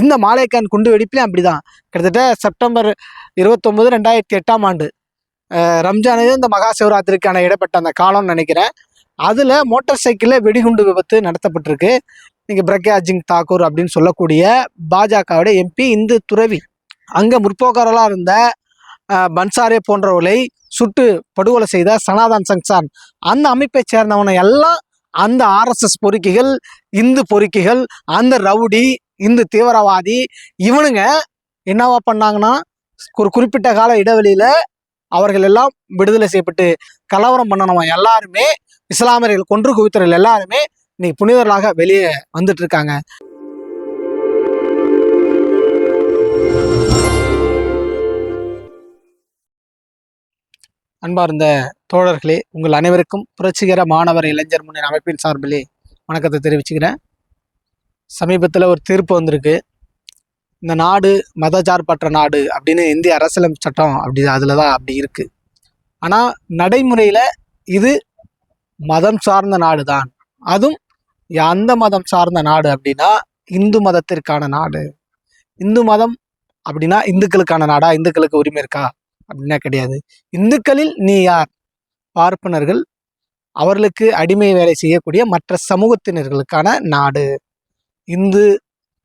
இந்த மாலேக்கான் குண்டு வெடிப்புலையும் அப்படிதான். கிட்டத்தட்ட செப்டம்பர் இருபத்தொம்போது ரெண்டாயிரத்தி எட்டாம் ஆண்டு. ரம்ஜானது இந்த மகா சிவராத்திரிக்கான இடப்பட்ட அந்த காலம்னு நினைக்கிறேன். அதில் மோட்டார் சைக்கிளில் வெடிகுண்டு விபத்து நடத்தப்பட்டிருக்கு. நீங்கள் பிரக்யா தாக்கூர் அப்படின்னு சொல்லக்கூடிய பாஜகவுடைய எம்பி இந்து துறவி. அங்கே முற்போக்கர்களாக இருந்த பன்சாரே போன்றவர்களை சுட்டு படுகொலை செய்த சனாதன் சங்சான் அந்த அமைப்பை சேர்ந்தவனை எல்லாம் அந்த ஆர்எஸ்எஸ் பொறுக்கிகள் இந்து பொறுக்கிகள் அந்த ரவுடி இந்து தீவிரவாதி. இவனுங்க என்னவா பண்ணாங்கன்னா ஒரு குறிப்பிட்ட கால இடைவெளியில அவர்கள் எல்லாம் விடுதலை செய்யப்பட்டு கலவரம் பண்ணணும் எல்லாருமே இஸ்லாமியர்கள் கொன்று குவித்தவர்கள் எல்லாருமே இன்னைக்கு புனிதர்களாக வெளியே வந்துட்டு இருக்காங்க அன்பார்ந்த தோழர்களே உங்கள் அனைவருக்கும் புரட்சிகர மாணவர் இளைஞர் முன்னேற்ற அமைப்பின் சார்பிலே வணக்கத்தை தெரிவிச்சுக்கிறேன். சமீபத்தில் ஒரு தீர்ப்பு வந்திருக்கு. இந்த நாடு மதச்சார்பற்ற நாடு அப்படின்னு இந்திய அரசியலமைப்பு சட்டம் அப்படி அதில் தான் அப்படி இருக்குது ஆனால் நடைமுறையில் இது மதம் சார்ந்த நாடு தான் அதுவும் அந்த மதம் சார்ந்த நாடு அப்படின்னா இந்து மதத்திற்கான நாடு. இந்து மதம் அப்படின்னா இந்துக்களுக்கான நாடா? இந்துக்களுக்கு உரிமை இருக்கா? அப்படின்னா கிடையாது. இந்துக்களில் நீ யார்? பார்ப்பனர்கள் அவர்களுக்கு அடிமை வேலை செய்யக்கூடிய மற்ற சமூகத்தினர்களுக்கான நாடு. இந்து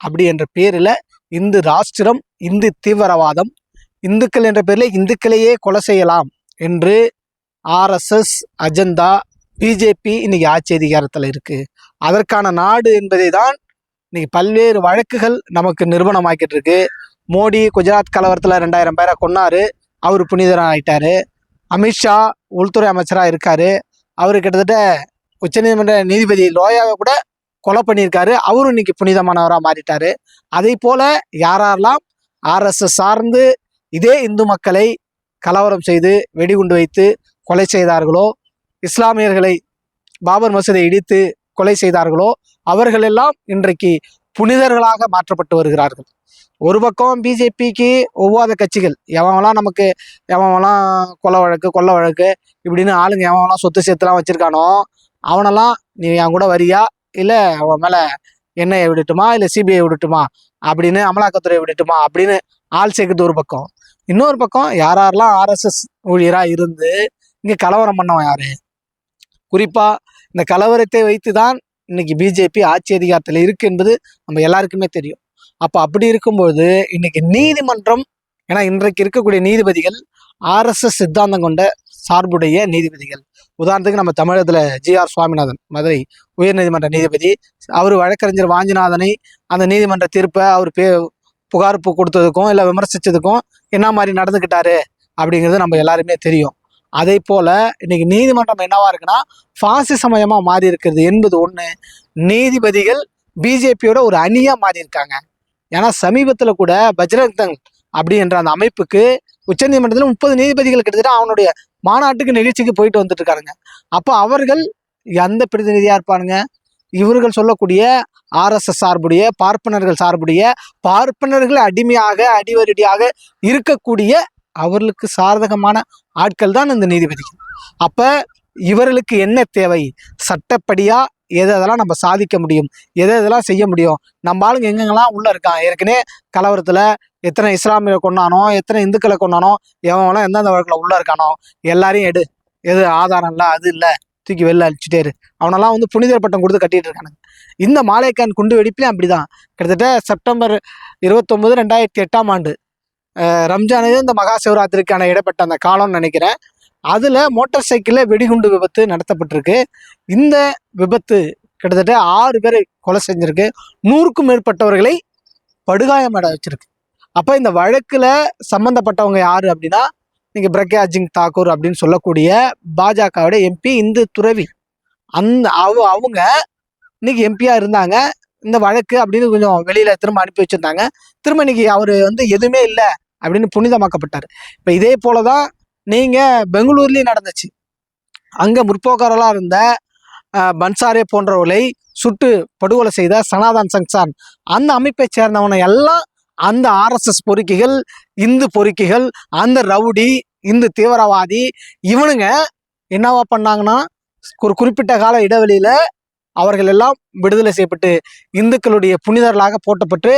அப்படி என்ற பேரில் இந்து ராஷ்டிரம் இந்து தீவிரவாதம் இந்துக்கள் என்ற பேரில் இந்துக்களையே கொலை செய்யலாம் என்று ஆர்எஸ்எஸ் அஜந்தா பிஜேபி இன்னைக்கு ஆட்சி அதிகாரத்தில் இருக்குது அதற்கான நாடு என்பதை தான் இன்னைக்கு பல்வேறு வழக்குகள் நமக்கு நிறுவனமாக்கிட்டு இருக்கு. மோடி குஜராத் கலவரத்தில் ரெண்டாயிரம் பேரை கொன்னாரு. அவர் புனிதராக ஆயிட்டார் அமித்ஷா உள்துறை அமைச்சராக இருக்கார். அவர் கிட்டத்தட்ட உச்சநீதிமன்ற நீதிபதி லோயாவை கூட கொலை பண்ணியிருக்காரு. அவரும் இன்னைக்கு புனிதமானவராக மாறிட்டாரு. அதே போல யாரெல்லாம் ஆர்எஸ்எஸ் சார்ந்து இதே இந்து மக்களை கலவரம் செய்து வெடிகுண்டு வைத்து கொலை செய்தார்களோ இஸ்லாமியர்களை பாபர் மசூதை இடித்து கொலை செய்தார்களோ அவர்களெல்லாம் இன்றைக்கு புனிதர்களாக மாற்றப்பட்டு வருகிறார்கள். ஒரு பக்கம் பிஜேபிக்கு ஒவ்வாத கட்சிகள் எவன்லாம் நமக்கு எவன்லாம் கொலை வழக்கு கொள்ள வழக்கு இப்படின்னு ஆளுங்க எவன்லாம் சொத்து சேர்த்துலாம் வச்சுருக்கானோ அவனெல்லாம் நீ என் கூட வரியா? இல்லை அவன் மேலே என்ஐஏ விடட்டுமா? இல்லை சிபிஐ விடட்டுமா? அப்படின்னு அமலாக்கத்துறை விடட்டுமா? அப்படின்னு ஆள் சேர்க்குறது ஒரு பக்கம். இன்னொரு பக்கம் யார் யாரெல்லாம் ஆர்எஸ்எஸ் ஊழியராக இருந்து இங்கே கலவரம் பண்ணவன் யாரு? குறிப்பாக இந்த கலவரத்தை வைத்து தான் இன்னைக்கு பிஜேபி ஆட்சி அதிகாரத்தில் இருக்கு என்பது நம்ம எல்லாருக்குமே தெரியும். அப்போ அப்படி இருக்கும்போது இன்னைக்கு நீதிமன்றம் ஏன்னா இன்றைக்கு இருக்கக்கூடிய நீதிபதிகள் ஆர்எஸ்எஸ் சித்தாந்தம் கொண்ட சார்புடைய நீதிபதிகள். உதாரணத்துக்கு நம்ம தமிழகத்தில் ஜிஆர் சுவாமிநாதன் மதுரை உயர்நீதிமன்ற நீதிபதி. அவர் வழக்கறிஞர் வாஞ்சிநாதனை அந்த நீதிமன்ற தீர்ப்பை அவர் பே புகார் கொடுத்ததுக்கும் இல்லை விமர்சித்ததுக்கும் என்ன மாதிரி நடந்துக்கிட்டாரு அப்படிங்கிறது நம்ம எல்லாருமே தெரியும். அதே போல் இன்னைக்கு நீதிமன்றம் என்னவா இருக்குன்னா பாசிசமயமாக மாறி இருக்கிறது என்பது ஒன்று நீதிபதிகள் பிஜேபியோட ஒரு அணியாக மாறி இருக்காங்க ஏன்னா சமீபத்தில் கூட பஜ்ரங் தங் அந்த அமைப்புக்கு உச்சநீதிமன்றத்தில் முப்பது நீதிபதிகள் கிட்டத்தட்ட அவனுடைய மாநாட்டுக்கு நிகழ்ச்சிக்கு போயிட்டு வந்துட்டு இருக்காருங்க அப்போ அவர்கள் எந்த பிரதிநிதியாக இருப்பானுங்க? இவர்கள் சொல்லக்கூடிய ஆர்எஸ்எஸ் சார்புடைய பார்ப்பனர்கள் சார்புடைய பார்ப்பனர்கள் அடிமையாக அடிவரடியாக இருக்கக்கூடிய அவர்களுக்கு சாதகமான ஆட்கள் தான் இந்த நீதிபதிகள் அப்போ இவர்களுக்கு என்ன தேவை? சட்டப்படியாக எதை எதெல்லாம் நம்ம சாதிக்க முடியும்? எதை எதெல்லாம் செய்ய முடியும்? நம்ம ஆளுங்க எங்கெங்கெல்லாம் உள்ளே இருக்கான் ஏற்கனவே கலவரத்தில் எத்தனை இஸ்லாமியை கொண்டானோ எத்தனை இந்துக்களை கொண்டானோ எவன்லாம் எந்தெந்த வழக்கில் உள்ளே இருக்கானோ எல்லாரையும் எடு. எது ஆதாரம் இல்லை அது இல்லை தூக்கி வெளில அழிச்சிட்டேரு அவனெல்லாம் வந்து புனிதர் பட்டம் கொடுத்து கட்டிட்டு இருக்கானுங்க. இந்த மாலைக்கான் குண்டு வெடிப்புலையும் அப்படிதான். கிட்டத்தட்ட செப்டம்பர் இருபத்தொம்போது ரெண்டாயிரத்தி எட்டாம் ஆண்டு. அஹ் ரம்ஜானுக்கு இந்த மகா சிவராத்திரிக்கான இடப்பட்ட அந்த காலம்னு நினைக்கிறேன். அதில் மோட்டார் சைக்கிளில் வெடிகுண்டு விபத்து நடத்தப்பட்டிருக்கு. இந்த விபத்து கிட்டத்தட்ட ஆறு பேரை கொலை செஞ்சிருக்கு. நூறுக்கும் மேற்பட்டவர்களை படுகாயமட வச்சிருக்கு. அப்போ இந்த வழக்கில் சம்மந்தப்பட்டவங்க யார் அப்படின்னா நீங்கள் பிரக்யா சிங் தாக்கூர் அப்படின்னு சொல்லக்கூடிய பாஜகவோட எம்பி இந்து துறவி. அந்த அவ அவங்க இன்னைக்கு எம்பியாக இருந்தாங்க. இந்த வழக்கு அப்படின்னு கொஞ்சம் வெளியில் திரும்ப அனுப்பி வச்சுருந்தாங்க. திரும்ப இன்னைக்கு அவர் வந்து எதுவுமே இல்லை அப்படின்னு புனிதமாக்கப்பட்டார். இப்போ இதே போல தான் நீங்கள் பெங்களூர்லேயும் நடந்துச்சு. அங்கே முற்போக்கர்களாக இருந்த பன்சாரே போன்றவர்களை சுட்டு படுகொலை செய்த சனாதன் சங்சான். அந்த அமைப்பை சேர்ந்தவனை எல்லாம் அந்த ஆர்எஸ்எஸ் பொறுக்கிகள் இந்து பொறுக்கிகள் அந்த ரவுடி இந்து தீவிரவாதி இவனுங்க என்னவா பண்ணாங்கன்னா ஒரு குறிப்பிட்ட கால இடைவெளியில் அவர்கள் எல்லாம் விடுதலை செய்யப்பட்டு இந்துக்களுடைய புனிதர்களாக போட்டப்பட்டு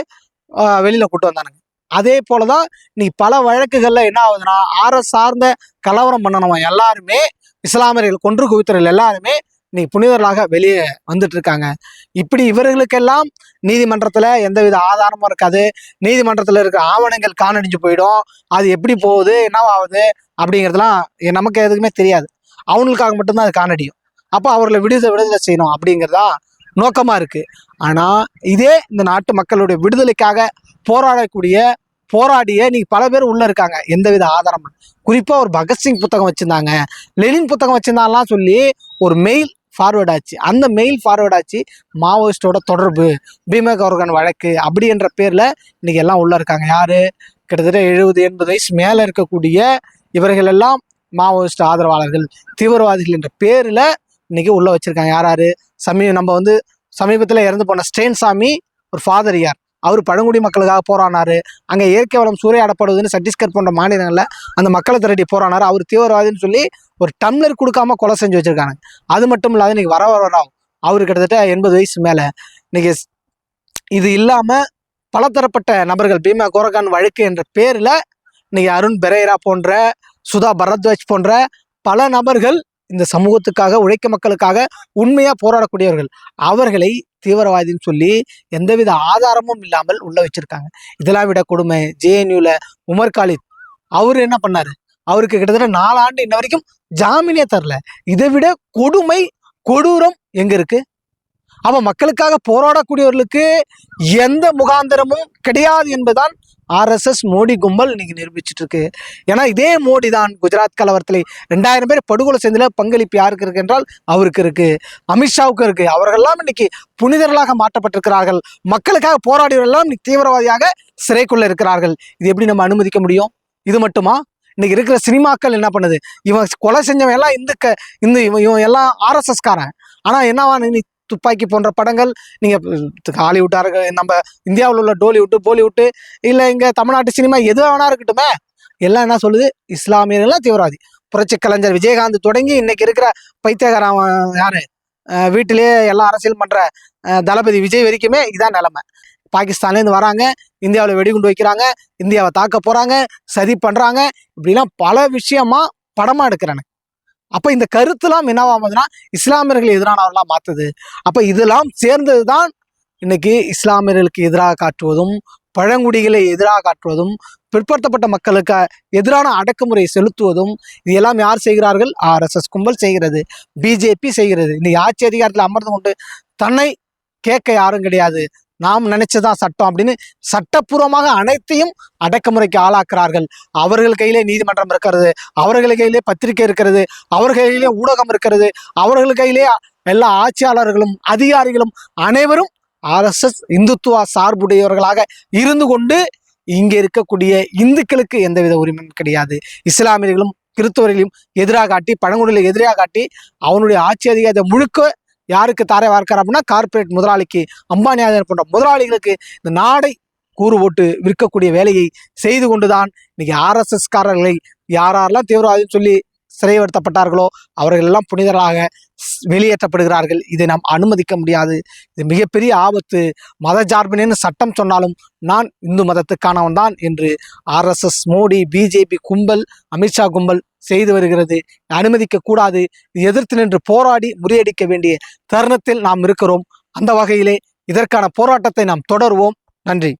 வெளியில் கூட்டு வந்தானுங்க. அதே போலதான் இன்னைக்கு பல வழக்குகளில் என்ன ஆகுதுன்னா ஆர்எஸ் சார்ந்த கலவரம் பண்ணணும் எல்லாருமே இஸ்லாமியர்கள் கொன்று குவித்தவர்கள் எல்லாருமே இன்னைக்கு புனிதர்களாக வெளியே வந்துட்டு இருக்காங்க. இப்படி இவர்களுக்கெல்லாம் நீதிமன்றத்தில் எந்தவித ஆதாரமும் இருக்காது. நீதிமன்றத்தில் இருக்கிற ஆவணங்கள் காணடிஞ்சு போயிடும். அது எப்படி போகுது? என்னவாகுது? அப்படிங்கிறதுலாம் எ- நமக்கு எதுக்குமே தெரியாது. அவங்களுக்காக மட்டும்தான் அது காணடியும். அப்போ அவர்களை விடுதலை விடுதலை செய்யணும் அப்படிங்கிறதா நோக்கமாக இருக்குது ஆனால் இதே இந்த நாட்டு மக்களுடைய விடுதலைக்காக போராடக்கூடிய போராடிய நீ பல பேர் உள்ள இருக்காங்க. எந்தவித ஆதாரம் குறிப்பாக ஒரு பகத்சிங் புத்தகம் வச்சுருந்தாங்க. லெனின் புத்தகம் வச்சுருந்தாங்கலாம் சொல்லி ஒரு மெயில் ஃபார்வேர்ட் ஆச்சு. அந்த மெயில் ஃபார்வேர்ட் ஆச்சு. மாவோயிஸ்டோட தொடர்பு பீமா கௌர்கன் வழக்கு அப்படி என்ற இன்றைக்கி எல்லாம் உள்ளே இருக்காங்க. யார்? கிட்டத்தட்ட எழுபது எண்பது வயசு மேலே இருக்கக்கூடிய இவர்கள் எல்லாம் மாவோயிஸ்ட் ஆதரவாளர்கள் தீவிரவாதிகள் என்ற பேரில் இன்றைக்கி உள்ளே வச்சிருக்காங்க. யார் யார் சமீ நம்ம வந்து சமீபத்தில் இறந்து போன ஸ்டேன் சாமி ஒரு ஃபாதர் யார்? அவர் பழங்குடி மக்களுக்காக போராடினாரு. அங்கே இயற்கை வளம் சூறையாடப்படுவதுன்னு சத்தீஸ்கர் போன்ற மாநிலங்களில் அந்த மக்களை திரட்டி போராடினாரு. அவர் தீவிரவாதின்னு சொல்லி ஒரு டம்ளர் கொடுக்காம கொலை செஞ்சு வச்சுருக்காங்க. அது மட்டும் இல்லாத இன்றைக்கி வர வர அவர் கிட்டத்தட்ட எண்பது வயசு மேலே. இன்றைக்கி இது இல்லாமல் பலதரப்பட்ட நபர்கள் பீமா கோரகான் வழக்கு என்ற பேரில் இன்றைக்கி அருண் பெரேரா போன்ற சுதா பரத்வாஜ் போன்ற பல நபர்கள் இந்த சமூகத்துக்காக உழைக்க மக்களுக்காக உண்மையாக போராடக்கூடியவர்கள். அவர்களை தீவிரவாதின்னு சொல்லி எந்தவித ஆதாரமும் இல்லாமல் உள்ள வச்சிருக்காங்க. இதெல்லாம் விட கொடுமை. ஜேஎன்யூவில் உமர் காலித் அவர் என்ன பண்ணார்? அவருக்கு கிட்டத்தட்ட நாலு ஆண்டு இன்ன வரைக்கும் ஜாமீனே தரல. இதை விட கொடுமை கொடூரம் எங்க இருக்கு? அவ மக்களுக்காக போராடக்கூடியவர்களுக்கு எந்த முகாந்திரமும் கிடையாது என்பதுதான் ஆர்எஸ்எஸ் மோடி கும்பல் இன்னைக்கு நிரூபிச்சுட்டு இருக்கு ஏன்னா இதே மோடி தான் குஜராத் கலவரத்தில் ரெண்டாயிரம் பேர் படுகொலை செஞ்சதுல பங்களிப்பு யாருக்கு இருக்கு என்றால் அவருக்கு இருக்கு. அமித்ஷாவுக்கு இருக்கு. அவர்கள்லாம் இன்னைக்கு புனிதர்களாக மாற்றப்பட்டிருக்கிறார்கள். மக்களுக்காக போராடியவர்கள் இன்னைக்கு தீவிரவாதியாக சிறைக்குள்ள இருக்கிறார்கள். இது எப்படி நம்ம அனுமதிக்க முடியும்? இது மட்டுமா? இன்னைக்கு இருக்கிற சினிமாக்கள் என்ன பண்ணுது? இவன் கொலை செஞ்சவன் எல்லாம் இந்துக்க இந்த இவன் இவன் எல்லாம் ஆர்எஸ்எஸ்காரன் ஆனால் ஆனா என்னவா நீ துப்பாக்கி போன்ற படங்கள் நீங்கள் ஹாலிவுட்டாக இருக்க நம்ம இந்தியாவில் உள்ள டோலிவுட்டு பாலிவுட்டு இல்லை இங்கே தமிழ்நாட்டு சினிமா எது வேணா இருக்கட்டுமே எல்லாம் என்ன சொல்லுது? இஸ்லாமியர்கள்லாம் தீவிரவாதி. புரட்சி கலைஞர் விஜயகாந்த் தொடங்கி இன்னைக்கு இருக்கிற பைத்தியகாரன் யார்? யாரு வீட்டிலேயே எல்லாம் அரசியல் பண்ணுற தளபதி விஜய் வரைக்குமே இதான் நிலமை. பாகிஸ்தான்லேருந்து வராங்க இந்தியாவில் வெடிகுண்டு வைக்கிறாங்க இந்தியாவை தாக்க போகிறாங்க சதி பண்ணுறாங்க இப்படிலாம் பல விஷயமா படமாக எடுக்கிறாங்க அப்போ இந்த கருத்துலாம் என்னவாகுதுன்னா இஸ்லாமியர்கள் எதிரானவர்களா மாற்றுது அப்போ இதெல்லாம் சேர்ந்தது தான் இன்னைக்கு இஸ்லாமியர்களுக்கு எதிராக காட்டுவதும் பழங்குடிகளை எதிராக காட்டுவதும் பிற்படுத்தப்பட்ட மக்களுக்கு எதிரான அடக்குமுறை செலுத்துவதும் இது எல்லாம் யார் செய்கிறார்கள்? ஆர்எஸ்எஸ் கும்பல் செய்கிறது பிஜேபி செய்கிறது. இன்னைக்கு ஆட்சி அதிகாரத்தில் அமர்ந்து கொண்டு தன்னை கேட்க யாரும் கிடையாது. நாம் நினைச்சதான் சட்டம் அப்படின்னு சட்டப்பூர்வமாக அனைத்தையும் அடக்குமுறைக்கு ஆளாக்குறார்கள். அவர்கள் கையிலே நீதிமன்றம் இருக்கிறது அவர்கள் கையிலே பத்திரிகை இருக்கிறது அவர்கள் கையிலே ஊடகம் இருக்கிறது அவர்கள் கையிலே எல்லா ஆட்சியாளர்களும் அதிகாரிகளும் அனைவரும் ஆர்எஸ்எஸ் இந்துத்துவ சார்புடையவர்களாக இருந்து கொண்டு இங்கே இருக்கக்கூடிய இந்துக்களுக்கு எந்தவித உரிமையும் கிடையாது. இஸ்லாமியர்களும் கிறிஸ்தவர்களையும் எதிராக காட்டி பழங்குடிகளை எதிராக காட்டி அவனுடைய ஆட்சி அதிகாரத்தை முழுக்க யாருக்கு தாரை வார்க்கார் அப்படின்னா கார்ப்பரேட் முதலாளிக்கு அம்பானி போன்ற முதலாளிகளுக்கு இந்த நாடை கூறு போட்டு விற்கக்கூடிய வேலையை செய்து கொண்டுதான் இன்னைக்கு ஆர்எஸ்எஸ்காரர்களை யாரெல்லாம் தீவிரவாதின்னு சொல்லி சிறைப்படுத்தப்பட்டார்களோ அவர்கள் எல்லாம் புனிதராக வெளியேற்றப்படுகிறார்கள். இதை நாம் அனுமதிக்க முடியாது. இது மிகப்பெரிய ஆபத்து. மத சார்பினு சட்டம் சொன்னாலும் நான் இந்து மதத்துக்கானவன் தான் என்று ஆர்எஸ்எஸ் மோடி பிஜேபி கும்பல் அமித்ஷா கும்பல் செய்து வருகிறது. அனுமதிக்க கூடாது. எதிர்த்து நின்று போராடி முறியடிக்க வேண்டிய தருணத்தில் நாம் இருக்கிறோம். அந்த வகையிலே இதற்கான போராட்டத்தை நாம் தொடர்வோம். நன்றி.